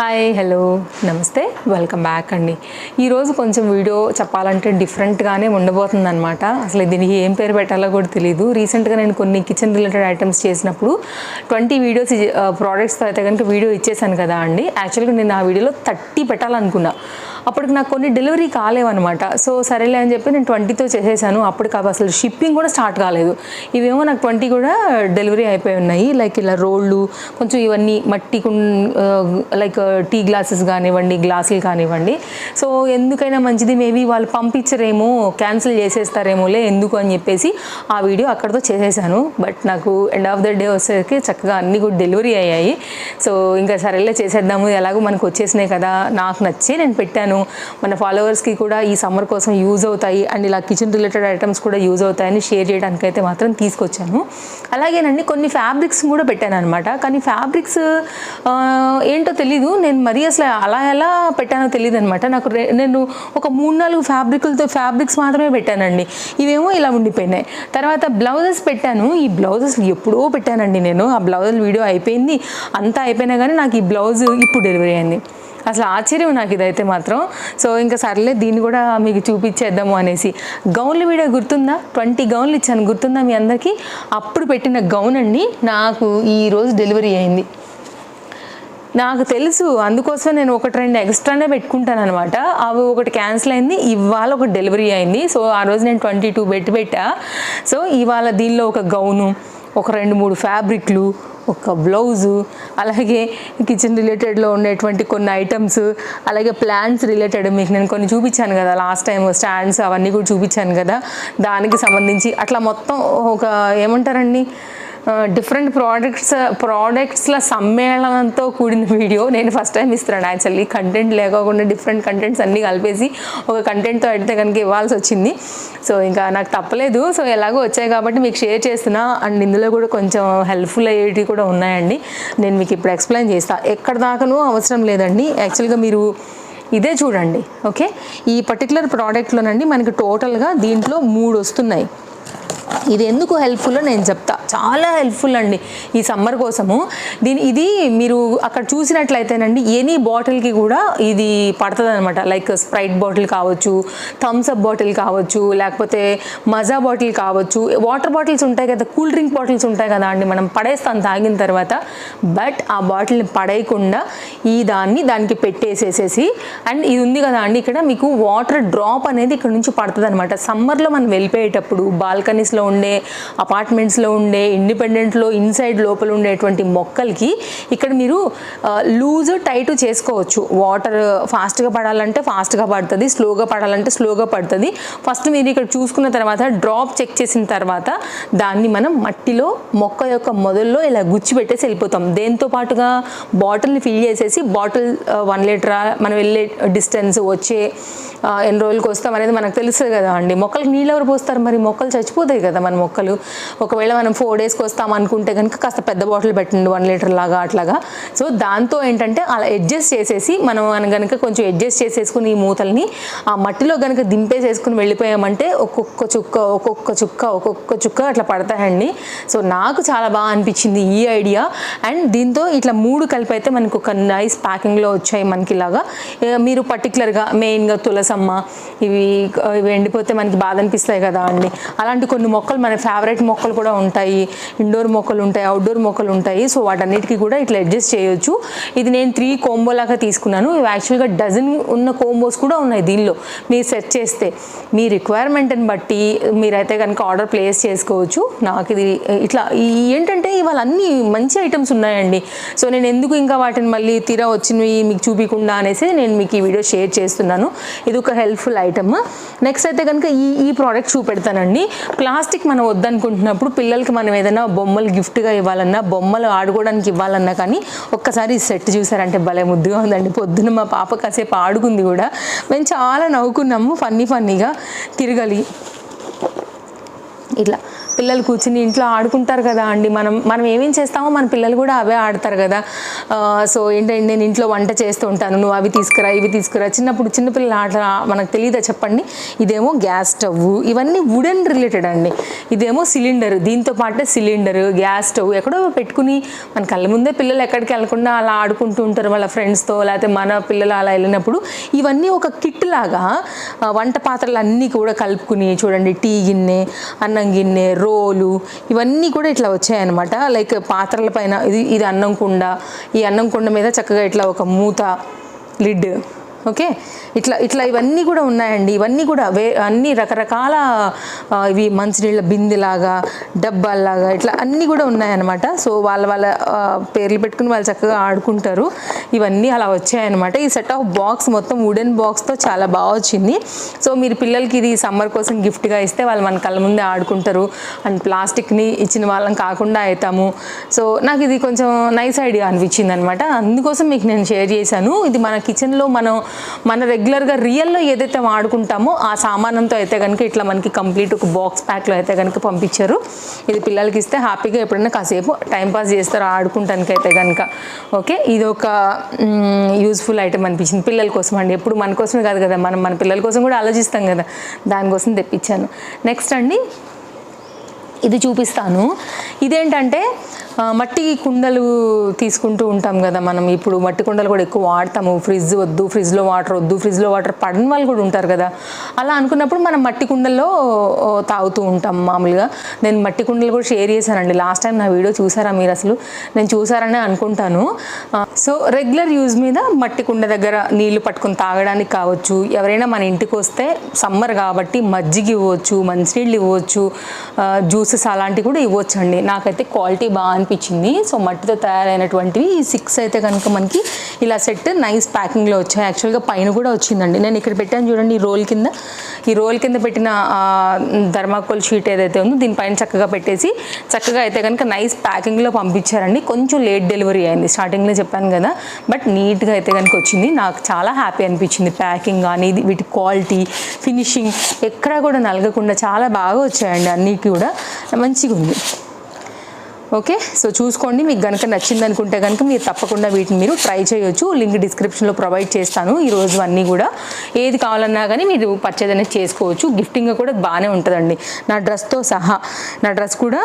Hi hello నమస్తే. Welcome back అండి. ఈరోజు కొంచెం వీడియో చెప్పాలంటే డిఫరెంట్గానే ఉండబోతుందన్నమాట. అసలు దీనికి ఏం పేరు పెట్టాలో కూడా తెలియదు రీసెంట్గా నేను కొన్ని కిచెన్ రిలేటెడ్ ఐటమ్స్ చేసినప్పుడు ట్వంటీ వీడియోస్ ప్రోడక్ట్స్తో అయితే కనుక వీడియో ఇచ్చేసాను కదా అండి. యాక్చువల్గా నేను ఆ వీడియోలో థర్టీ పెట్టాలనుకున్నా. అప్పటికి నాకు కొన్ని డెలివరీ కాలేవన్నమాట. సో సరేలే అని చెప్పి నేను ట్వంటీతో చేసేసాను. అప్పటికి అవి అసలు షిప్పింగ్ కూడా స్టార్ట్ కాలేదు. ఇవేమో నాకు ట్వంటీ కూడా డెలివరీ అయిపోయి ఉన్నాయి. లైక్ ఇలా రోళ్ళు కొంచెం ఇవన్నీ మట్టి లైక్ టీ గ్లాసెస్ కానివ్వండి గ్లాసులు కానివ్వండి. సో ఎందుకైనా మంచిది మేబీ వాళ్ళు పంపించరేమో క్యాన్సిల్ చేసేస్తారేమోలే ఎందుకు అని చెప్పేసి ఆ వీడియో అక్కడితో చేసేసాను. బట్ నాకు ఎండ్ ఆఫ్ ద డే వచ్చేసరికి చక్కగా అన్నీ కూడా డెలివరీ అయ్యాయి. సో ఇంకా సరేలే చేసేద్దాము ఎలాగో మనకు వచ్చేసినాయి కదా నాకు నచ్చి నేను పెట్టాను. మన ఫాలోవర్స్కి కూడా ఈ సమ్మర్ కోసం యూజ్ అవుతాయి. అండ్ ఇలా కిచెన్ రిలేటెడ్ ఐటమ్స్ కూడా యూజ్ అవుతాయని షేర్ చేయడానికి అయితే మాత్రం తీసుకొచ్చాను. అలాగేనండి కొన్ని ఫ్యాబ్రిక్స్ కూడా పెట్టాను అనమాట కానీ ఫ్యాబ్రిక్స్ ఏంటో తెలీదు. నేను మరీ అసలు అలా ఎలా పెట్టానో తెలియదు అనమాట నాకు నేను ఒక మూడు నాలుగు ఫ్యాబ్రిక్లతో ఫ్యాబ్రిక్స్ మాత్రమే పెట్టానండి. ఇవేమో ఇలా ఉండిపోయినాయి. తర్వాత బ్లౌజెస్ పెట్టాను. ఈ బ్లౌజెస్ ఎప్పుడో పెట్టానండి నేను. ఆ బ్లౌజుల వీడియో అయిపోయింది. అంతా అయిపోయినా కానీ నాకు ఈ బ్లౌజ్ ఇప్పుడు డెలివరీ అయింది. అసలు ఆశ్చర్యం నాకు ఇదైతే మాత్రం. సో ఇంకా సర్లే దీన్ని కూడా మీకు చూపించేద్దాము అనేసి. గౌన్ల వీడియో గుర్తుందా? ట్వంటీ గౌన్లు ఇచ్చాను. గుర్తుందా మీ అందరికీ? అప్పుడు పెట్టిన గౌన్ అండి నాకు ఈరోజు డెలివరీ అయింది. నాకు తెలుసు అందుకోసం నేను ఒకటి రెండు ఎక్స్ట్రానే పెట్టుకుంటాను అనమాట అవి ఒకటి క్యాన్సిల్ అయింది ఇవాళ ఒక డెలివరీ అయింది. సో ఆ రోజు నేను ట్వంటీ టూ పెట్టి పెట్టా. సో ఇవాళ దీనిలో ఒక గౌను ఒక రెండు మూడు ఫ్యాబ్రిక్లు ఒక బ్లౌజు అలాగే కిచెన్ రిలేటెడ్లో ఉండేటువంటి కొన్ని ఐటమ్స్ అలాగే ప్లాంట్స్ రిలేటెడ్ మీకు నేను కొన్ని చూపించాను కదా లాస్ట్ టైం స్టాండ్స్ అవన్నీ కూడా చూపించాను కదా దానికి సంబంధించి అట్లా మొత్తం ఒక ఏమంటారండి? డిఫరెంట్ ప్రోడక్ట్స్ ప్రోడక్ట్స్ల సమ్మేళనంతో కూడిన వీడియో నేను ఫస్ట్ టైం ఇస్తున్నాను యాక్చువల్లీ కంటెంట్ లేకోకుండా డిఫరెంట్ కంటెంట్స్ అన్నీ కలిపేసి ఒక కంటెంట్తో అయితే కనుక ఇవ్వాల్సి వచ్చింది. సో ఇంకా నాకు తప్పలేదు. సో ఎలాగో వచ్చాయి కాబట్టి మీకు షేర్ చేస్తున్నా. అండ్ ఇందులో కూడా కొంచెం హెల్ప్ఫుల్ అయ్యేటివి కూడా ఉన్నాయండి. నేను మీకు ఇప్పుడు ఎక్స్ప్లెయిన్ చేస్తాను ఎక్కడ దాకానూ అవసరం లేదండి. యాక్చువల్గా మీరు ఇదే చూడండి. ఓకే ఈ పర్టికులర్ ప్రోడక్ట్లోనండి మనకి టోటల్గా దీంట్లో మూడు వస్తున్నాయి. ఇది ఎందుకు హెల్ప్ఫుల్ నేను చెప్తా. చాలా హెల్ప్ఫుల్ అండి ఈ సమ్మర్ కోసము. దీని ఇది మీరు అక్కడ చూసినట్లయితేనండి ఎనీ బాటిల్కి కూడా ఇది పడుతుంది అనమాట లైక్ స్ప్రైట్ బాటిల్ కావచ్చు థమ్స్ అప్ బాటిల్ కావచ్చు లేకపోతే మజా బాటిల్ కావచ్చు. వాటర్ బాటిల్స్ ఉంటాయి కదా కూల్ డ్రింక్ బాటిల్స్ ఉంటాయి కదా అండి. మనం పడేస్తాం తాగిన తర్వాత బట్ ఆ బాటిల్ని పడేయకుండా ఈ దాన్ని దానికి పెట్టేసేసేసి అండ్ ఇది ఉంది కదా అండి ఇక్కడ మీకు వాటర్ డ్రాప్ అనేది ఇక్కడ నుంచి పడుతుంది అనమాట సమ్మర్లో మనం వెళ్ళిపోయేటప్పుడు బాల్కనీస్లో ఉండే అపార్ట్మెంట్స్లో ఉండే ఇండిపెండెంట్లో ఇన్సైడ్ లోపల ఉండేటువంటి మొక్కలకి ఇక్కడ మీరు లూజ్ టైట్ చేసుకోవచ్చు. వాటర్ ఫాస్ట్గా పడాలంటే ఫాస్ట్గా పడుతుంది స్లోగా పడాలంటే స్లోగా పడుతుంది. ఫస్ట్ మీరు ఇక్కడ చూసుకున్న తర్వాత డ్రాప్ చెక్ చేసిన తర్వాత దాన్ని మనం మట్టిలో మొక్క యొక్క మొదల్లో ఇలా గుచ్చి పెట్టేసి వెళ్ళిపోతాం. దేంతో పాటుగా? బాటిల్ని ఫిల్ చేసేసి బాటిల్ వన్ లీటర్ మనం వెళ్ళే డిస్టెన్స్ వచ్చే ఎన్ని రోజులకి వస్తాం అనేది మనకు తెలుస్తుంది కదా అండి. మొక్కలకు నీళ్ళు ఎవరు పోస్తారు మరి? మొక్కలు చచ్చిపోతాయి కదా. మన మొక్కలు. ఒకవేళ మనం ఫోర్ డేస్కి వస్తాం అనుకుంటే కనుక కాస్త పెద్ద బాటిల్ పెట్టండి వన్ లీటర్ లాగా అట్లాగా. సో దాంతో ఏంటంటే అలా అడ్జస్ట్ చేసేసి మనం కనుక కొంచెం అడ్జస్ట్ చేసేసుకుని ఈ మూతల్ని ఆ మట్టిలో కనుక దింపేసేసుకుని వెళ్ళిపోయామంటే ఒక్కొక్క చుక్క ఒక్కొక్క చుక్క ఒక్కొక్క చుక్క అట్లా పడతాయండి. సో నాకు చాలా బాగా అనిపించింది ఈ ఐడియా. అండ్ దీంతో ఇట్లా మూడు కలిపి అయితే మనకు ఒక నైస్ ప్యాకింగ్లో వచ్చాయి మనకి ఇలాగా. మీరు పర్టికులర్గా మెయిన్గా తులసమ్మ ఇవి ఇవి ఎండిపోతే మనకి బాధ అనిపిస్తాయి కదా అండి. అలాంటి కొన్ని మొక్కలు మన ఫేవరెట్ మొక్కలు కూడా ఉంటాయి. ఇండోర్ మొక్కలు ఉంటాయి అవుట్డోర్ మొక్కలు ఉంటాయి. సో వాటన్నిటికీ కూడా ఇట్లా అడ్జస్ట్ చేయొచ్చు. ఇది నేను త్రీ కోంబో లాగా తీసుకున్నాను. ఇవి యాక్చువల్గా డజన్ ఉన్న కోంబోస్ కూడా ఉన్నాయి దీనిలో. మీరు సెట్ చేస్తే మీ రిక్వైర్మెంట్ని బట్టి మీరైతే కనుక ఆర్డర్ ప్లేస్ చేసుకోవచ్చు. నాకు ఇది ఇట్లా ఈ ఏంటంటే ఇవాళ అన్ని మంచి ఐటమ్స్ ఉన్నాయండి. సో నేను ఎందుకు ఇంకా వాటిని మళ్ళీ తీరా వచ్చినవి మీకు చూపించకుండా అనేసి నేను మీకు ఈ వీడియో షేర్ చేస్తున్నాను. ఇది ఒక హెల్ప్ఫుల్ ఐటమ్ నెక్స్ట్ అయితే కనుక ఈ ఈ ప్రోడక్ట్ చూపెడతానండి. ప్లాస్టిక్ మనం వద్దనుకుంటున్నప్పుడు పిల్లలకి మనం ఏదైనా బొమ్మలు గిఫ్ట్గా ఇవ్వాలన్నా బొమ్మలు ఆడుకోవడానికి ఇవ్వాలన్నా కానీ ఒక్కసారి సెట్ చూసారంటే భలే ముద్దుగా ఉందండి. పొద్దున మా పాప కాసేపు ఆడుకుంది కూడా. మేము చాలా నవ్వుకున్నాము ఫన్నీ ఫన్నీగా తిరగలి. ఇట్లా. పిల్లలు కూర్చుని ఇంట్లో ఆడుకుంటారు కదా అండి. మనం మనం ఏమేం చేస్తామో మన పిల్లలు కూడా అవే ఆడతారు కదా. సో ఏంటంటే నేను ఇంట్లో వంట చేస్తూ ఉంటాను. నువ్వు అవి తీసుకురా ఇవి తీసుకురా. చిన్నప్పుడు చిన్నపిల్లల ఆట మనకు తెలియదా చెప్పండి? ఇదేమో గ్యాస్ స్టవ్. ఇవన్నీ వుడెన్ రిలేటెడ్ అండి. ఇదేమో సిలిండర్. దీంతో పాటే సిలిండర్ గ్యాస్ స్టవ్. ఎక్కడో పెట్టుకుని మన కళ్ళ ముందే పిల్లలు ఎక్కడికి వెళ్ళకుండా అలా ఆడుకుంటూ ఉంటారు వాళ్ళ ఫ్రెండ్స్తో లేకపోతే మన పిల్లలు అలా వెళ్ళినప్పుడు. ఇవన్నీ ఒక కిట్ లాగా వంట పాత్రలు అన్నీ కూడా కలుపుకుని చూడండి టీ గిన్నె అన్నం గిన్నె రోలు ఇవన్నీ కూడా ఇట్లా వచ్చాయన్నమాట. లైక్ పాత్రల పైన ఇది ఇది అన్నం కుండ ఈ అన్నం కుండ మీద చక్కగా ఇట్లా ఒక మూత లిడ్ ఓకే? ఇట్లా ఇట్లా ఇవన్నీ కూడా ఉన్నాయండి. ఇవన్నీ కూడా వే అన్ని రకరకాల ఇవి మంచినీళ్ళ బిందెలాగా డబ్బాల్లాగా ఇట్లా అన్నీ కూడా ఉన్నాయన్నమాట. సో వాళ్ళ వాళ్ళ పేర్లు పెట్టుకుని వాళ్ళు చక్కగా ఆడుకుంటారు. ఇవన్నీ అలా వచ్చాయన్నమాట. ఈ సెట్ ఆఫ్ బాక్స్ మొత్తం వుడెన్ బాక్స్తో చాలా బాగా వచ్చింది. సో మీరు పిల్లలకి ఇది సమ్మర్ కోసం గిఫ్ట్గా ఇస్తే వాళ్ళు మన కళ్ళ ముందే ఆడుకుంటారు. అండ్ ప్లాస్టిక్ని ఇచ్చిన వాళ్ళం కాకుండా అవుతాము సో నాకు ఇది కొంచెం నైస్ ఐడియా అనిపించింది అనమాట అందుకోసం మీకు నేను షేర్ చేశాను. ఇది మన కిచెన్లో మనం మన రెగ్యులర్గా రియల్లో ఏదైతే వాడుకుంటామో ఆ సామానంతో అయితే కనుక ఇట్లా మనకి కంప్లీట్ ఒక బాక్స్ ప్యాక్లో అయితే కనుక పంపించారు. ఇది పిల్లలకి ఇస్తే హ్యాపీగా ఎప్పుడైనా కాసేపు టైంపాస్ చేస్తారు ఆడుకుంటానికి అయితే కనుక ఓకే ఇది ఒక యూజ్ఫుల్ ఐటమ్ అనిపించింది పిల్లల కోసం అండి. ఎప్పుడు మన కోసమే కాదు కదా మనం మన పిల్లల కోసం కూడా ఆలోచిస్తాం కదా. దానికోసం తెప్పించాను. నెక్స్ట్ అండి ఇది చూపిస్తాను. ఇదేంటంటే మట్టి కుండలు తీసుకుంటూ ఉంటాం కదా మనం. ఇప్పుడు మట్టి కుండలు కూడా ఎక్కువ వాడతాము. ఫ్రిడ్జ్ వద్దు ఫ్రిడ్జ్లో వాటర్ వద్దు ఫ్రిడ్జ్లో వాటర్ పడని వాళ్ళు కూడా ఉంటారు కదా. అలా అనుకున్నప్పుడు మనం మట్టి కుండల్లో తాగుతూ ఉంటాం మామూలుగా. నేను మట్టి కుండలు కూడా షేర్ చేశానండి. లాస్ట్ టైం నా వీడియో చూసారా మీరు అసలు? నేను చూసారనే అనుకుంటాను. సో రెగ్యులర్ యూజ్ మీద మట్టి కుండ దగ్గర నీళ్ళు పట్టుకొని తాగడానికి కావచ్చు. ఎవరైనా మన ఇంటికి వస్తే సమ్మర్ కాబట్టి మజ్జిగ ఇవ్వచ్చు మంచినీళ్ళు ఇవ్వచ్చు జ్యూసెస్ అలాంటివి కూడా ఇవ్వచ్చు అండి నాకైతే క్వాలిటీ బాగా అనిపించింది. సో మట్టితో తయారైనటువంటివి ఈ సిక్స్ అయితే కనుక మనకి ఇలా సెట్ నైస్ ప్యాకింగ్లో వచ్చాయి. యాక్చువల్గా పైన కూడా వచ్చిందండి. నేను ఇక్కడ పెట్టాను చూడండి ఈ రోల్ కింద. ఈ రోల్ కింద పెట్టిన ధర్మాకోల్ షీట్ ఏదైతే ఉందో దీనిపైన చక్కగా పెట్టేసి చక్కగా అయితే కనుక నైస్ ప్యాకింగ్లో పంపించారండి. కొంచెం లేట్ డెలివరీ అయింది. స్టార్టింగ్లో చెప్పాను కదా. బట్ నీట్గా అయితే కనుక వచ్చింది. నాకు చాలా హ్యాపీ అనిపించింది. ప్యాకింగ్ కానీ వీటి క్వాలిటీ ఫినిషింగ్ ఎక్కడా కూడా నలగకుండా చాలా బాగా వచ్చాయండి. అన్నిటి కూడా మంచిగా ఉంది ఓకే? సో చూసుకోండి మీకు కనుక నచ్చింది అనుకుంటే కనుక మీరు తప్పకుండా వీటిని మీరు ట్రై చేయొచ్చు. లింక్ డిస్క్రిప్షన్లో ప్రొవైడ్ చేస్తాను. ఈ రోజు అన్నీ కూడా ఏది కావాలన్నా కానీ మీరు పర్చేజ్ అనేది చేసుకోవచ్చు. గిఫ్టింగ్ కూడా బాగానే ఉంటుందండి. నా డ్రెస్తో సహా. నా డ్రెస్ కూడా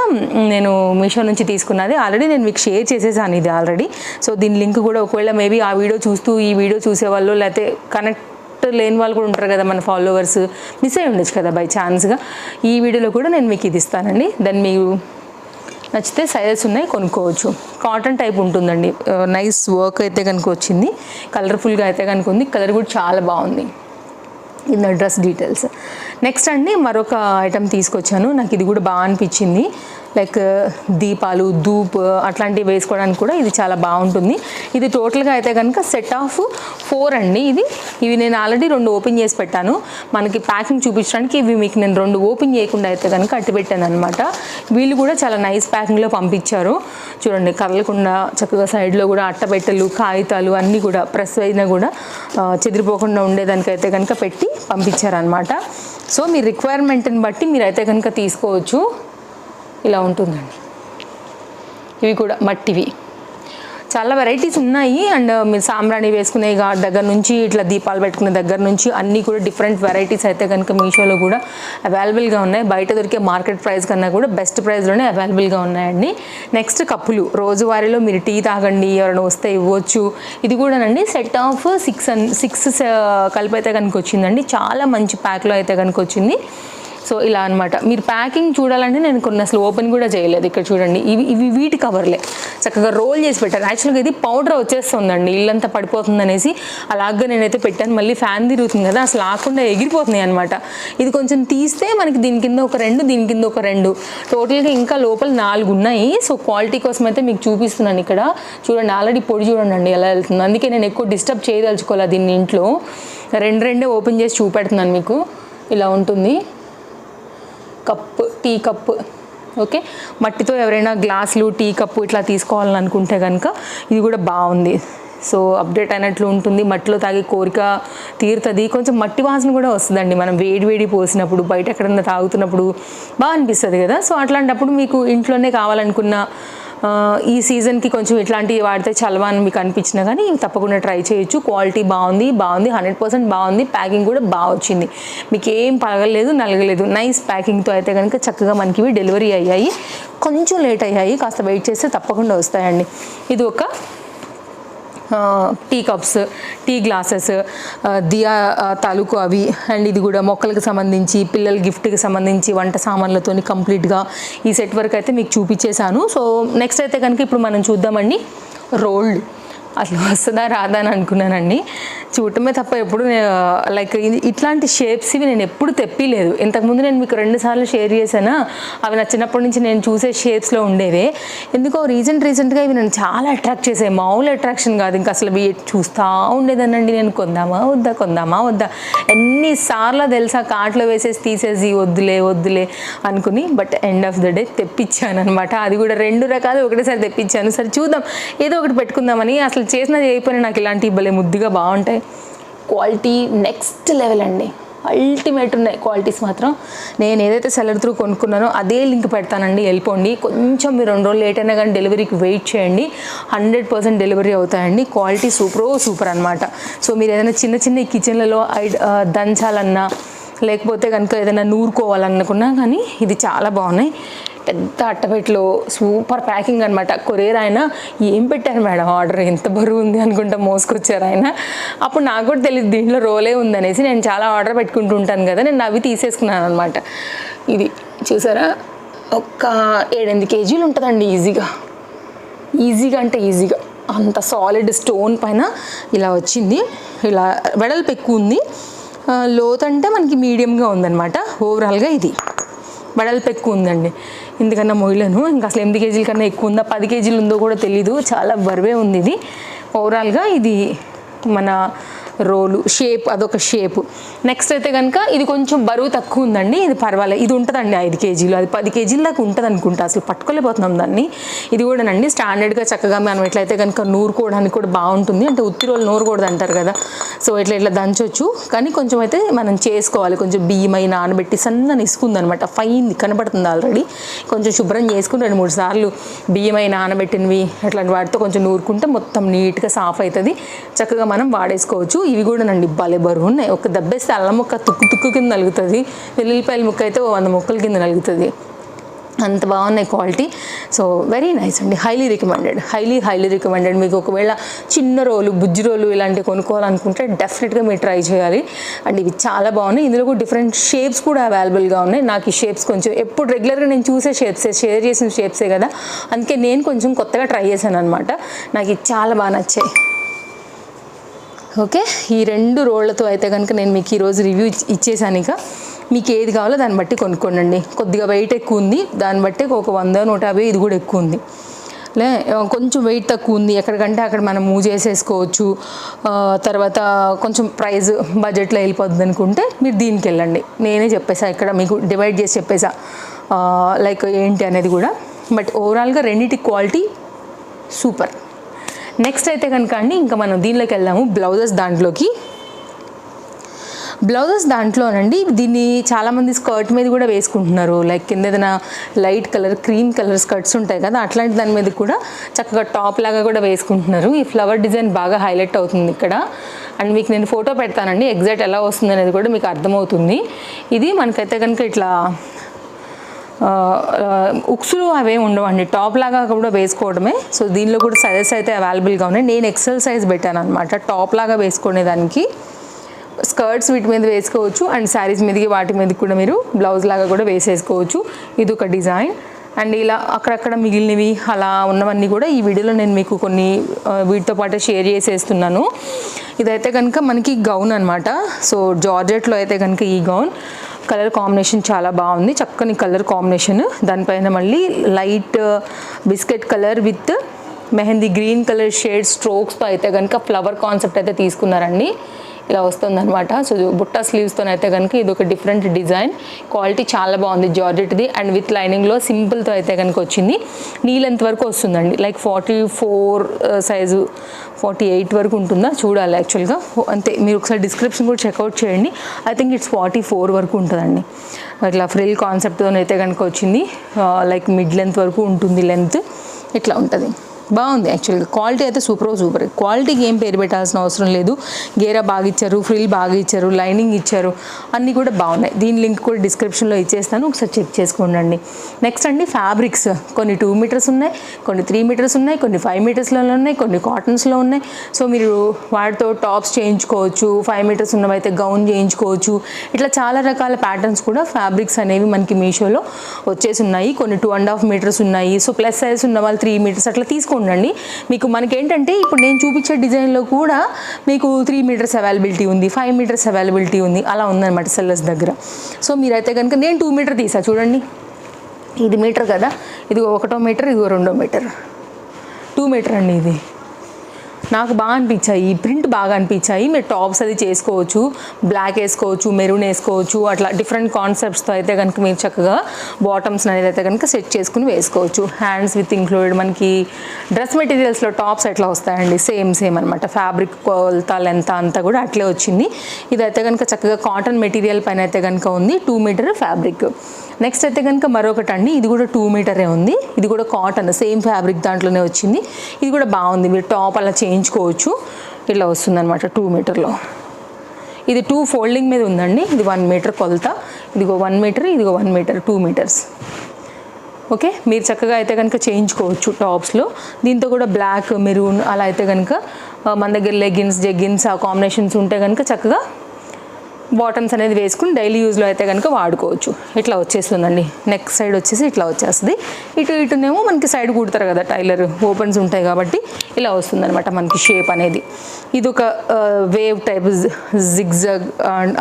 నేను మీషో నుంచి తీసుకున్నది. ఆల్రెడీ నేను మీకు షేర్ చేసేసాను ఇది ఆల్రెడీ. సో దీని లింక్ కూడా ఒకవేళ మేబీ ఆ వీడియో చూస్తూ ఈ వీడియో చూసేవాళ్ళు లేకపోతే కనెక్ట్ లేని వాళ్ళు కూడా ఉంటారు కదా మన ఫాలోవర్స్. మిస్ అయి ఉండొచ్చు కదా బై ఛాన్స్గా. ఈ వీడియోలో కూడా నేను మీకు ఇది ఇస్తానండి. దాన్ని మీరు నచ్చితే సైజెస్ ఉన్నాయి కొనుక్కోవచ్చు. కాటన్ టైప్ ఉంటుందండి. నైస్ వర్క్ అయితే కనుక వచ్చింది. కలర్ఫుల్గా అయితే కనుక ఉంది. కలర్ కూడా చాలా బాగుంది. ఇది డ్రెస్ డీటెయిల్స్ నెక్స్ట్ అండి మరొక ఐటమ్ తీసుకొచ్చాను. నాకు ఇది కూడా బాగా అనిపించింది. లైక్ దీపాలు ధూప్ అట్లాంటివి వేసుకోవడానికి కూడా ఇది చాలా బాగుంటుంది. ఇది టోటల్గా అయితే కనుక సెట్ ఆఫ్ ఫోర్ అండి ఇది. ఇవి నేను ఆల్రెడీ రెండు ఓపెన్ చేసి పెట్టాను. మనకి ప్యాకింగ్ చూపించడానికి ఇవి మీకు నేను రెండు ఓపెన్ చేయకుండా అయితే కనుక అట్టి పెట్టాను అనమాట వీళ్ళు కూడా చాలా నైస్ ప్యాకింగ్లో పంపించారు. చూడండి కదలకుండా చక్కగా సైడ్లో కూడా అట్టపెట్టెలు కాగితాలు అన్నీ కూడా ప్రెస్ అయినా కూడా చెదిరిపోకుండా ఉండేదానికైతే కనుక పెట్టి పంపించారనమాట సో మీ రిక్వైర్మెంట్ని బట్టి మీరైతే కనుక తీసుకోవచ్చు. ఇలా ఉంటుందండి. ఇవి కూడా మట్టివి. చాలా వెరైటీస్ ఉన్నాయి. అండ్ మీరు సాంబ్రాణి వేసుకునే దగ్గర నుంచి ఇట్లా దీపాలు పెట్టుకునే దగ్గర నుంచి అన్నీ కూడా డిఫరెంట్ వెరైటీస్ అయితే కనుక మీషోలో కూడా అవైలబుల్గా ఉన్నాయి. బయట దొరికే మార్కెట్ ప్రైస్ కన్నా కూడా బెస్ట్ ప్రైస్లోనే అవైలబుల్గా ఉన్నాయండి. నెక్స్ట్ కప్పులు. రోజువారీలో మీరు టీ తాగండి ఎవరైనా వస్తే ఇవ్వచ్చు. ఇది కూడానండి సెట్ ఆఫ్ సిక్స్ సిక్స్ కలిపి అయితే కనుక వచ్చిందండి. చాలా మంచి ప్యాక్లో అయితే కనుక వచ్చింది. సో ఇలా అన్నమాట. మీరు ప్యాకింగ్ చూడాలంటే నేను కొన్ని అసలు ఓపెన్ కూడా చేయలేదు. ఇక్కడ చూడండి ఇవి ఇవి వీటి కవర్లే చక్కగా రోల్ చేసి పెట్టాను యాక్చువల్గా ఇది పౌడర్ వచ్చేస్తుందండి. ఇల్లంతా పడిపోతుంది అనేసి అలాగే నేనైతే పెట్టాను. మళ్ళీ ఫ్యాన్ తిరుగుతుంది కదా అసలు ఆకుండా ఎగిరిపోతున్నాయి అనమాట ఇది కొంచెం తీస్తే మనకి దీని కింద ఒక రెండు దీని కింద ఒక రెండు. టోటల్గా ఇంకా లోపల నాలుగు ఉన్నాయి. సో క్వాలిటీ కోసం అయితే మీకు చూపిస్తున్నాను ఇక్కడ. చూడండి ఆల్రెడీ పొడి చూడండి ఎలా వెళ్తుంది. అందుకే నేను ఎక్కువ డిస్టర్బ్ చేయదలుచుకోవాలి దీన్ని ఇంట్లో. రెండు రెండే ఓపెన్ చేసి చూపెడుతున్నాను మీకు. ఇలా ఉంటుంది. Cup tea cup okay? మట్టితో ఎవరైనా గ్లాసులు టీ కప్పు ఇట్లా తీసుకోవాలని అనుకుంటే కనుక ఇది కూడా బాగుంది. సో అప్డేట్ అయినట్లు ఉంటుంది. మట్టిలో తాగే కోరిక తీరుతుంది. కొంచెం మట్టి వాసన కూడా వస్తుందండి. మనం వేడి వేడి పోసినప్పుడు బయట ఎక్కడన్నా తాగుతున్నప్పుడు బాగా అనిపిస్తుంది కదా? సో అట్లాంటప్పుడు మీకు ఇంట్లోనే కావాలనుకున్న ఈ సీజన్కి కొంచెం ఇట్లాంటివి వాడితే చలవా అని మీకు అనిపించినా కానీ తప్పకుండా ట్రై చేయొచ్చు. క్వాలిటీ బాగుంది బాగుంది హండ్రెడ్ పర్సెంట్ బాగుంది ప్యాకింగ్ కూడా బాగా వచ్చింది. మీకు ఏం పగలలేదు నలగలేదు. నైస్ ప్యాకింగ్తో అయితే కనుక చక్కగా మనకి ఇవి డెలివరీ అయ్యాయి. కొంచెం లేట్ అయ్యాయి కాస్త వెయిట్ చేస్తే తప్పకుండా వస్తాయండి. ఇది ఒక tea cups tea glasses diya తాలూకు అవి. అండ్ ఇది కూడా మొక్కలకు సంబంధించి పిల్లల గిఫ్ట్కి సంబంధించి వంట సామాన్లతో కంప్లీట్గా ఈ సెట్ వరకు అయితే మీకు చూపించేశాను. సో నెక్స్ట్ అయితే కనుక ఇప్పుడు మనం చూద్దామండి రోల్డ్ అసలు వస్తుందా రాదా అని అనుకున్నానండి. చూడటమే తప్ప ఎప్పుడు లైక్ ఇట్లాంటి షేప్స్ ఇవి నేను ఎప్పుడు తెప్పిలేదు. ఇంతకుముందు నేను మీకు రెండు సార్లు షేర్ చేశానా? అవి నా చిన్నప్పటి నుంచి నేను చూసే షేప్స్లో ఉండేవే. ఎందుకో రీసెంట్ రీసెంట్గా ఇవి నన్ను చాలా అట్రాక్ట్ చేసాయి మామూలు అట్రాక్షన్ కాదు. ఇంకా అసలు చూస్తూ ఉండేదానండి నేను. కొందామా వద్దా కొందామా వద్దా. ఎన్నిసార్లు తెలుసా? కార్ట్లో వేసేసి తీసేసి వద్దులే వద్దులే అనుకుని but end of the day తెప్పించాను అనమాట అది కూడా రెండు రకాలు ఒకటేసారి తెప్పించాను. సరే చూద్దాం. ఏదో ఒకటి పెట్టుకుందామని అసలు చేసినది అయిపోయినా నాకు ఇలాంటి భలే ముద్దుగా బాగుంటాయి. క్వాలిటీ నెక్స్ట్ లెవెల్ అండి. అల్టిమేట్ ఉన్నాయి క్వాలిటీస్ మాత్రం. నేను ఏదైతే సెలర్ త్రూ కొనుక్కున్నానో అదే లింక్ పెడతానండి వెళ్ళిపోండి. కొంచెం మీరు రెండు రోజులు లేట్ అయినా కానీ డెలివరీకి వెయిట్ చేయండి. హండ్రెడ్ పర్సెంట్ డెలివరీ అవుతాయండి. క్వాలిటీ సూపర్ సూపర్ అనమాట సో మీరు ఏదైనా చిన్న చిన్న కిచెన్లలో ఐ- దంచాలన్నా లేకపోతే కనుక ఏదైనా నూరుకోవాలనుకున్నా కానీ ఇది చాలా బాగున్నాయి. పెద్ద అట్టపెట్టలో సూపర్ ప్యాకింగ్ అనమాట కొరియర్ ఆయన ఏం పెట్టారు మేడం? ఆర్డర్ ఎంత బరువు ఉంది అనుకుంటా మోసుకొచ్చారు ఆయన. అప్పుడు నాకు కూడా తెలియదు దీంట్లో రోలే ఉందనేసి నేను చాలా ఆర్డర్ పెట్టుకుంటూ ఉంటాను కదా నేను అవి తీసేసుకున్నాను అనమాట ఇది చూసారా? ఒక ఏడెనిమిది కేజీలు ఉంటుందండి ఈజీగా. ఈజీగా అంటే ఈజీగా. అంత సాలిడ్ స్టోన్ పైన ఇలా వచ్చింది. ఇలా వెడల్పు ఎక్కువ ఉంది. లోత్ లోతు అంటే మనకి మీడియంగా ఉందన్నమాట. ఓవరాల్గా ఇది. వెడల్పు ఎక్కువ ఉందండి ఇందుకన్నా మొయ్యలేను. ఇంకా అసలు ఎనిమిది కేజీల కన్నా ఎక్కువ ఉందా పది కేజీలు ఉందో కూడా తెలీదు. చాలా బరువే ఉంది ఇది. ఓవరాల్గా ఇది మన రోలు షేప్ అదొక షేప్. నెక్స్ట్ అయితే కనుక ఇది కొంచెం బరువు తక్కువ ఉందండి ఇది పర్వాలేదు ఇది ఉంటుందండి ఐదు కేజీలు. అది పది కేజీల దాకా ఉంటుంది అనుకుంటా అసలు పట్టుకోలేకపోతున్నాం దాన్ని. ఇది కూడానండి స్టాండర్డ్గా చక్కగా మనం ఎట్లయితే కనుక నూరుకోవడానికి కూడా బాగుంటుంది. అంటే ఉత్తి రోజులు నూరకూడదు అంటారు కదా. సో ఇట్లా ఇట్లా దంచవచ్చు కానీ కొంచెం అయితే మనం చేసుకోవాలి. కొంచెం బియ్యమై నానబెట్టి సన్నని ఇసుకుంది అనమాట ఫైన్ కనబడుతుంది ఆల్రెడీ కొంచెం శుభ్రం చేసుకుని రెండు మూడు సార్లు బియ్యమై నానబెట్టినవి అట్లాంటి వాటితో కొంచెం నూరుకుంటే మొత్తం నీట్గా సాఫ్ అవుతుంది. చక్కగా మనం వాడేసుకోవచ్చు. ఇవి కూడా నండి భలే బరువు ఉన్నాయి. ఒక దెబ్బేస్తే అల్లం ముక్క తుక్కు తుక్కు కింద నలుగుతుంది వెల్లుల్లిపాయల ముక్క అయితే ఓ వంద ముక్కల కింద నలుగుతుంది. అంత బాగున్నాయి క్వాలిటీ. సో వెరీ నైస్ అండి. Highly recommended. Highly highly recommended. మీకు ఒకవేళ చిన్న రోలు బుజ్జి రోలు ఇలాంటివి కొనుక్కోవాలనుకుంటే డెఫినెట్గా మీరు ట్రై చేయాలి. అండ్ ఇవి చాలా బాగున్నాయి. ఇందులో కూడా డిఫరెంట్ షేప్స్ కూడా అవైలబుల్గా ఉన్నాయి. నాకు ఈ షేప్స్ కొంచెం ఎప్పుడు రెగ్యులర్గా నేను చూసే షేప్సే షేర్ చేసిన షేప్సే కదా. అందుకే నేను కొంచెం కొత్తగా ట్రై చేశాను అనమాట నాకు ఇది చాలా బాగా నచ్చాయి. ఓకే? ఈ రెండు రోళ్ళతో అయితే కనుక నేను మీకు ఈరోజు రివ్యూ ఇచ్చేసాను ఇక. మీకు ఏది కావాలో దాన్ని బట్టి కొనుక్కోండి కొద్దిగా వెయిట్ ఎక్కువ ఉంది. దాన్ని బట్టి ఒక వంద నూట యాభై ఇది కూడా ఎక్కువ ఉంది. లే కొంచెం వెయిట్ తక్కువ ఉంది. ఎక్కడికంటే అక్కడ మనం మూవ్ చేసేసుకోవచ్చు. తర్వాత కొంచెం ప్రైస్ బడ్జెట్లో వెళ్ళిపోద్ది అనుకుంటే మీరు దీనికి వెళ్ళండి. నేనే చెప్పేసా ఇక్కడ మీకు డివైడ్ చేసి చెప్పేసా. లైక్ ఏంటి అనేది కూడా. బట్ ఓవరాల్గా రెండింటి క్వాలిటీ సూపర్ నెక్స్ట్ అయితే కనుక అండి ఇంకా మనం దీనిలోకి వెళ్దాము. బ్లౌజెస్ దాంట్లోకి. బ్లౌజెస్ దాంట్లోనండి దీన్ని చాలామంది స్కర్ట్ మీద కూడా వేసుకుంటున్నారు. లైక్ కింద ఏదైనా light colour cream colour skirts ఉంటాయి కదా అట్లాంటి దాని మీద కూడా చక్కగా టాప్ లాగా కూడా వేసుకుంటున్నారు. ఈ ఫ్లవర్ డిజైన్ బాగా హైలైట్ అవుతుంది ఇక్కడ. అండ్ మీకు నేను ఫోటో పెడతానండి ఎగ్జాక్ట్ ఎలా వస్తుంది అనేది కూడా మీకు అర్థమవుతుంది. ఇది మనకైతే కనుక ఇట్లా ఉక్సులు అవే ఉండవండి. టాప్ లాగా కూడా వేసుకోవడమే. సో దీనిలో కూడా సైజెస్ అయితే అవైలబుల్గా ఉన్నాయి. నేను ఎక్సెల్ సైజ్ పెట్టాను అనమాట టాప్ లాగా వేసుకునేదానికి స్కర్ట్స్ వీటి మీద వేసుకోవచ్చు. అండ్ శారీస్ మీదకి వాటి మీదకి కూడా మీరు బ్లౌజ్ లాగా కూడా వేసేసుకోవచ్చు. ఇది ఒక డిజైన్ అండ్ ఇలా అక్కడక్కడ మిగిలినవి అలా ఉన్నవన్నీ కూడా ఈ వీడియోలో నేను మీకు కొన్ని వీటితో పాటు షేర్ చేసేస్తున్నాను. ఇదైతే కనుక మనకి గౌన్ అనమాట సో జార్జెట్లో అయితే కనుక ఈ గౌన్ కలర్ కాంబినేషన్ చాలా బాగుంది. చక్కని కలర్ కాంబినేషన్. దానిపైన మళ్ళీ light uh, biscuit colour with mehndi green colour shade స్ట్రోక్స్తో అయితే కనుక ఫ్లవర్ కాన్సెప్ట్ అయితే తీసుకున్నారండి. ఇలా వస్తుంది అనమాట సో బుట్ట స్లీవ్స్తో అయితే కనుక ఇది ఒక డిఫరెంట్ డిజైన్ క్వాలిటీ చాలా బాగుంది జార్జెట్ది అండ్ విత్ లైనింగ్లో సింపుల్తో అయితే కనుక వచ్చింది. నీ లెంత్ వరకు వస్తుందండి. Like forty four size forty eight వరకు ఉంటుందా? చూడాలి యాక్చువల్గా అంతే మీరు ఒకసారి డిస్క్రిప్షన్ కూడా చెక్అవుట్ చేయండి. I think it's forty four వరకు ఉంటుందండి. ఇట్లా ఫ్రిల్ కాన్సెప్ట్తో అయితే కనుక వచ్చింది. లైక్ మిడ్ లెంత్ వరకు ఉంటుంది లెంత్ ఇట్లా ఉంటుంది. బాగుంది యాక్చువల్గా క్వాలిటీ అయితే సూపర్ సూపర్ క్వాలిటీకి ఏం పేరు పెట్టాల్సిన అవసరం లేదు. గేరా బాగా ఇచ్చారు ఫ్రిల్ బాగా ఇచ్చారు లైనింగ్ ఇచ్చారు అన్నీ కూడా బాగున్నాయి. దీని లింక్ కూడా డిస్క్రిప్షన్లో ఇచ్చేస్తాను. ఒకసారి చెక్ చేసుకోండి నెక్స్ట్ అండి ఫ్యాబ్రిక్స్ కొన్ని టూ మీటర్స్ ఉన్నాయి కొన్ని త్రీ మీటర్స్ ఉన్నాయి కొన్ని ఫైవ్ మీటర్స్లో ఉన్నాయి కొన్ని కాటన్స్లో ఉన్నాయి. సో మీరు వాటితో టాప్స్ చేయించుకోవచ్చు ఫైవ్ మీటర్స్ ఉన్నవైతే గౌన్ చేయించుకోవచ్చు. ఇట్లా చాలా రకాల ప్యాటర్న్స్ కూడా ఫ్యాబ్రిక్స్ అనేవి మనకి మీషోలో వచ్చేసి ఉన్నాయి. కొన్ని టూ అండ్ హాఫ్ మీటర్స్ ఉన్నాయి. సో ప్లస్ సైజ్ ఉన్న వాళ్ళు త్రీ మీటర్స్ అట్లా తీసుకోండి మీకు మనకేంటంటే ఇప్పుడు నేను చూపించే డిజైన్లో కూడా మీకు త్రీ మీటర్స్ అవైలబిలిటీ ఉంది ఫైవ్ మీటర్స్ అవైలబిలిటీ ఉంది అలా ఉందన్నమాట సెల్లర్స్ దగ్గర. సో మీరైతే కనుక నేను టూ మీటర్ తీసా చూడండి. ఇది మీటర్ కదా ఇది ఒకటో మీటర్ ఇది రెండో మీటర్ టూ మీటర్ అండి ఇది. నాకు బాగా అనిపించాయి. ఈ ప్రింట్ బాగా అనిపించాయి. మీరు టాప్స్ అది చేసుకోవచ్చు బ్లాక్ వేసుకోవచ్చు మెరూన్ వేసుకోవచ్చు అట్లా డిఫరెంట్ కాన్సెప్ట్స్తో అయితే కనుక మీరు చక్కగా బాటమ్స్ అనేది అయితే కనుక సెట్ చేసుకుని వేసుకోవచ్చు. హ్యాండ్స్ విత్ ఇంక్లూడెడ్ మనకి డ్రెస్ మెటీరియల్స్లో టాప్స్ ఎట్లా వస్తాయండి? సేమ్ సేమ్ అనమాట ఫ్యాబ్రిక్ కొలత లెంత్ అంతా కూడా అట్లే వచ్చింది. ఇదైతే కనుక చక్కగా కాటన్ మెటీరియల్ పైన అయితే కనుక ఉంది. టూ మీటర్ ఫ్యాబ్రిక్ నెక్స్ట్ అయితే కనుక మరొకటి అండి. ఇది కూడా టూ మీటరే ఉంది. ఇది కూడా కాటన్ సేమ్ ఫ్యాబ్రిక్ దాంట్లోనే వచ్చింది. ఇది కూడా బాగుంది. మీరు టాప్ అలా చేయించుకోవచ్చు. ఇట్లా వస్తుంది అనమాట టూ మీటర్లో ఇది టూ ఫోల్డింగ్ మీద ఉందండి. ఇది వన్ మీటర్ కొలత. ఇదిగో వన్ మీటర్ ఇదిగో one metre two metres okay మీరు చక్కగా అయితే కనుక చేయించుకోవచ్చు టాప్స్లో దీంతో కూడా బ్లాక్ మెరూన్ అలా అయితే కనుక మన దగ్గర లెగిన్స్ జెగిన్స్ ఆ కాంబినేషన్స్ ఉంటే కనుక చక్కగా బాటమ్స్ అనేది వేసుకుని డైలీ యూజ్లో అయితే కనుక వాడుకోవచ్చు. ఇట్లా వచ్చేస్తుందండి. నెక్ సైడ్ వచ్చేసి ఇట్లా వచ్చేస్తుంది. ఇటు ఇటునేమో మనకి సైడ్ కుడతారు కదా టైలర్ ఓపెన్స్ ఉంటాయి కాబట్టి ఇలా వస్తుందన్నమాట మనకి షేప్ అనేది. ఇది ఒక వేవ్ టైప్ జిగ్జగ్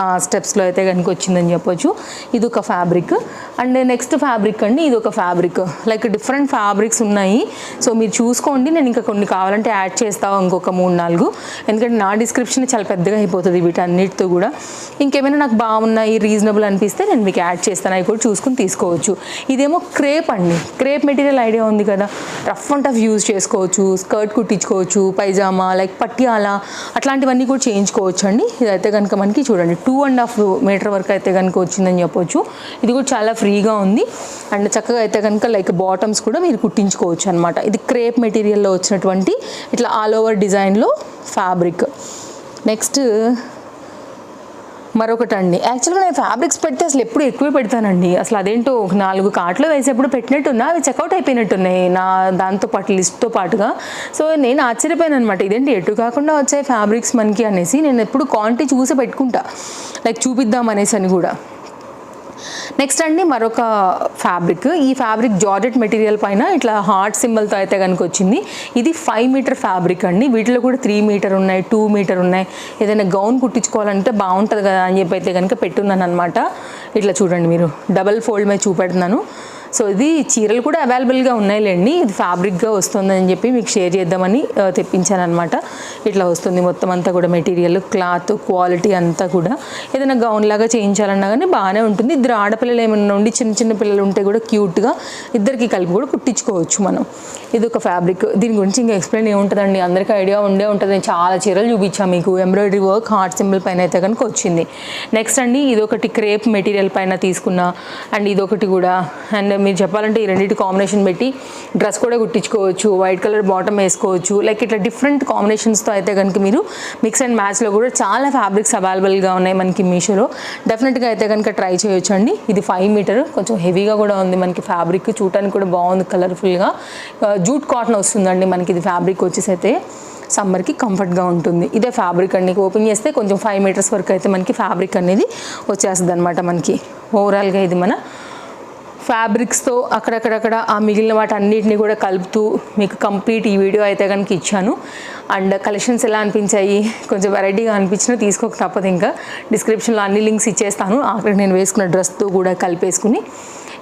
ఆ స్టెప్స్లో అయితే కనుక వచ్చిందని చెప్పొచ్చు. ఇది ఒక ఫ్యాబ్రిక్. అండ్ నెక్స్ట్ ఫ్యాబ్రిక్ అండి ఇది ఒక ఫ్యాబ్రిక్. లైక్ డిఫరెంట్ ఫ్యాబ్రిక్స్ ఉన్నాయి. సో మీరు చూసుకోండి. నేను ఇంకా కొన్ని కావాలంటే యాడ్ చేస్తాను ఇంకొక మూడు నాలుగు. ఎందుకంటే నా డిస్క్రిప్షన్ చాలా పెద్దగా అయిపోతుంది వీటన్నిటితో కూడా. ఇంకేమైనా నాకు బాగున్నాయి రీజనబుల్ అనిపిస్తే నేను మీకు యాడ్ చేస్తాను. అవి కూడా చూసుకుని తీసుకోవచ్చు. ఇదేమో క్రేప్ అండి. క్రేప్ మెటీరియల్ ఐడియా ఉంది కదా. రఫ్ అండ్ టఫ్ యూజ్ చేసుకోవచ్చు. స్కర్ట్ కుట్టించుకోవచ్చు పైజామా లైక్ పట్యాల అట్లాంటివన్నీ కూడా చేయించుకోవచ్చు అండి ఇదైతే కనుక మనకి చూడండి టూ అండ్ హాఫ్ మీటర్ వరకు అయితే కనుక వచ్చిందని చెప్పొచ్చు. ఇది కూడా చాలా ఫ్రీగా ఉంది. అండ్ చక్కగా అయితే కనుక లైక్ బాటమ్స్ కూడా మీరు కుట్టించుకోవచ్చు అనమాట ఇది క్రేప్ మెటీరియల్లో వచ్చినటువంటి ఇట్లా ఆల్ ఓవర్ డిజైన్లో ఫ్యాబ్రిక్. నెక్స్ట్ మరొకటి అండి యాక్చువల్గా నేను ఫ్యాబ్రిక్స్ పెడితే అసలు ఎప్పుడు ఎక్కువ పెడతానండి. అసలు అదేంటో ఒక నాలుగు కార్ట్లు వేసేప్పుడు పెట్టినట్టున్నా అవి చెక్అవుట్ అయిపోయినట్టున్నాయి నా దాంతో పాటు లిస్ట్తో పాటుగా. సో నేను ఆశ్చర్యపోయాను అనమాట ఇదేంటి ఎటు కాకుండా వచ్చాయి ఫ్యాబ్రిక్స్ మనకి అనేసి. నేను ఎప్పుడు క్వాంటిటీ చూసి పెట్టుకుంటా. లైక్ చూపిద్దాం అనేసి అని కూడా. నెక్స్ట్ అండి మరొక ఫ్యాబ్రిక్ ఈ ఫ్యాబ్రిక్ జార్జెట్ మెటీరియల్ పైన ఇట్లా హార్ట్ సింబల్తో అయితే కనుక వచ్చింది. ఇది ఫైవ్ మీటర్ ఫ్యాబ్రిక్ అండి. వీటిలో కూడా త్రీ మీటర్ ఉన్నాయి టూ మీటర్ ఉన్నాయి. ఏదైనా గౌన్ కుట్టించుకోవాలంటే బాగుంటుంది కదా అని చెప్పి అయితే కనుక పెట్టున్నాను అనమాట ఇట్లా చూడండి మీరు. డబల్ ఫోల్డ్ మీద చూపెడుతున్నాను. సో ఇది చీరలు కూడా అవైలబుల్గా ఉన్నాయిలేండి. ఇది ఫ్యాబ్రిక్గా వస్తుందని చెప్పి మీకు షేర్ చేద్దామని తెప్పించానమాట తెప్పించాను అనమాట ఇట్లా వస్తుంది మొత్తం అంతా కూడా మెటీరియల్ క్లాత్ క్వాలిటీ అంతా కూడా. ఏదైనా గౌన్ లాగా చేయించాలన్నా కానీ బాగానే ఉంటుంది. ఇద్దరు ఆడపిల్లలు ఏమైనా ఉండి చిన్న చిన్న పిల్లలు ఉంటే కూడా క్యూట్గా ఇద్దరికి కలిపి కూడా కుట్టించుకోవచ్చు మనం. ఇది ఒక ఫ్యాబ్రిక్. దీని గురించి ఇంకా ఎక్స్ప్లెయిన్ ఏముంటుందండి? అందరికీ ఐడియా ఉండే ఉంటుంది. నేను చాలా చీరలు చూపించాను మీకు. ఎంబ్రాయిడరీ వర్క్ హార్ట్ సింబల్ పైన అయితే కనుక వచ్చింది. నెక్స్ట్ అండి ఇది ఒకటి క్రేప్ మెటీరియల్ పైన తీసుకున్న అండ్ ఇదొకటి కూడా. అండ్ మీరు చెప్పాలంటే ఈ రెండింటి కాంబినేషన్ పెట్టి డ్రెస్ కూడా కుట్టించుకోవచ్చు వైట్ కలర్ బాటమ్ వేసుకోవచ్చు. లైక్ ఇట్లా డిఫరెంట్ కాంబినేషన్స్తో అయితే కనుక మీరు మిక్స్ అండ్ మ్యాచ్లో కూడా చాలా ఫ్యాబ్రిక్స్ అవైలబుల్గా ఉన్నాయి మనకి మీషోలో. డెఫినెట్గా అయితే కనుక ట్రై చేయొచ్చు అండి ఇది ఫైవ్ మీటర్ కొంచెం హెవీగా కూడా ఉంది మనకి ఫ్యాబ్రిక్ చూడటానికి కూడా బాగుంది కలర్ఫుల్గా జూట్ కాటన్ వస్తుందండి మనకి ఇది ఫ్యాబ్రిక్ వచ్చేసి అయితే. సమ్మర్కి కంఫర్ట్గా ఉంటుంది. ఇదే ఫ్యాబ్రిక్ అండి. ఓపెన్ చేస్తే కొంచెం ఫైవ్ మీటర్స్ వరకు అయితే మనకి ఫ్యాబ్రిక్ అనేది వచ్చేస్తుంది అనమాట మనకి ఓవరాల్గా ఇది మన ఫ్యాబ్రిక్స్తో అక్కడక్కడక్కడ ఆ మిగిలిన వాటి అన్నిటిని కూడా కలుపుతూ మీకు కంప్లీట్ ఈ వీడియో అయితే కనుక ఇచ్చాను. అండ్ కలెక్షన్స్ ఎలా అనిపించాయి? కొంచెం వెరైటీగా అనిపించినా తీసుకోక తప్పదు ఇంకా. డిస్క్రిప్షన్లో అన్ని లింక్స్ ఇచ్చేస్తాను. అక్కడ నేను వేసుకున్న డ్రెస్తో కూడా కలిపేసుకుని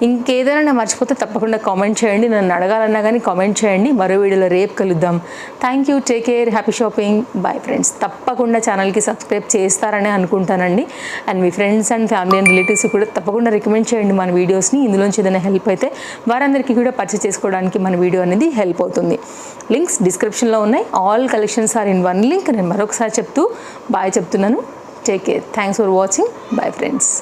ఇంకేదైనా నేను మర్చిపోతే తప్పకుండా కామెంట్ చేయండి. నన్ను అడగాలన్నా కానీ కామెంట్ చేయండి. మరో వీడియోలో రేపు కలుద్దాం. Thank you take care happy shopping bye friends తప్పకుండా ఛానల్కి సబ్స్క్రైబ్ చేస్తారని అనుకుంటానండి. And me friends and family and relatives కూడా తప్పకుండా రికమెండ్ చేయండి మన వీడియోస్ని ఇందులోంచి ఏదైనా హెల్ప్ అయితే వారందరికీ కూడా పర్చేస్ చేసుకోవడానికి మన వీడియో అనేది హెల్ప్ అవుతుంది. లింక్స్ డిస్క్రిప్షన్లో ఉన్నాయి. All collections are in one link నేను మరొకసారి చెప్తూ బాయ్ చెప్తున్నాను. Take care thanks for watching bye friends